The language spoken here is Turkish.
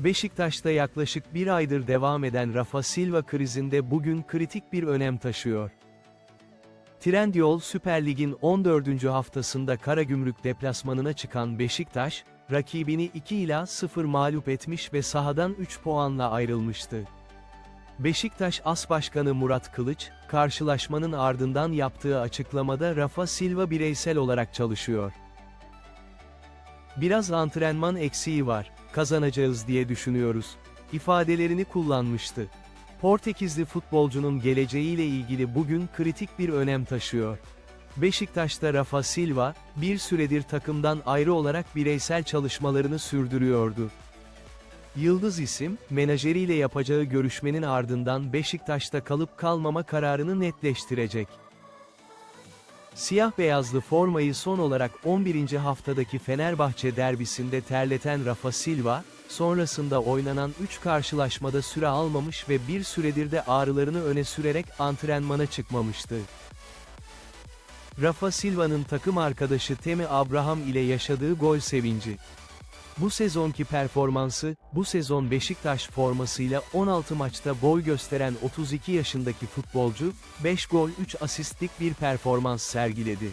Beşiktaş'ta yaklaşık bir aydır devam eden Rafa Silva krizinde bugün kritik bir önem taşıyor. Trendyol Süper Lig'in 14. haftasında Karagümrük deplasmanına çıkan Beşiktaş, rakibini 2 ila 0 mağlup etmiş ve sahadan 3 puanla ayrılmıştı. Beşiktaş As Başkanı Murat Kılıç, karşılaşmanın ardından yaptığı açıklamada Rafa Silva bireysel olarak çalışıyor. Biraz antrenman eksiği var, kazanacağız diye düşünüyoruz. ifadelerini kullanmıştı. Portekizli futbolcunun geleceğiyle ilgili bugün kritik bir önem taşıyor. Beşiktaş'ta Rafa Silva, bir süredir takımdan ayrı olarak bireysel çalışmalarını sürdürüyordu. Yıldız isim, menajeriyle yapacağı görüşmenin ardından Beşiktaş'ta kalıp kalmama kararını netleştirecek. Siyah beyazlı formayı son olarak 11. haftadaki Fenerbahçe derbisinde terleten Rafa Silva, sonrasında oynanan 3 karşılaşmada süre almamış ve bir süredir de ağrılarını öne sürerek antrenmana çıkmamıştı. Rafa Silva'nın takım arkadaşı Temi Abraham ile yaşadığı gol sevinci. Bu sezonki performansı, bu sezon Beşiktaş formasıyla 16 maçta boy gösteren 32 yaşındaki futbolcu, 5 gol 3 asistlik bir performans sergiledi.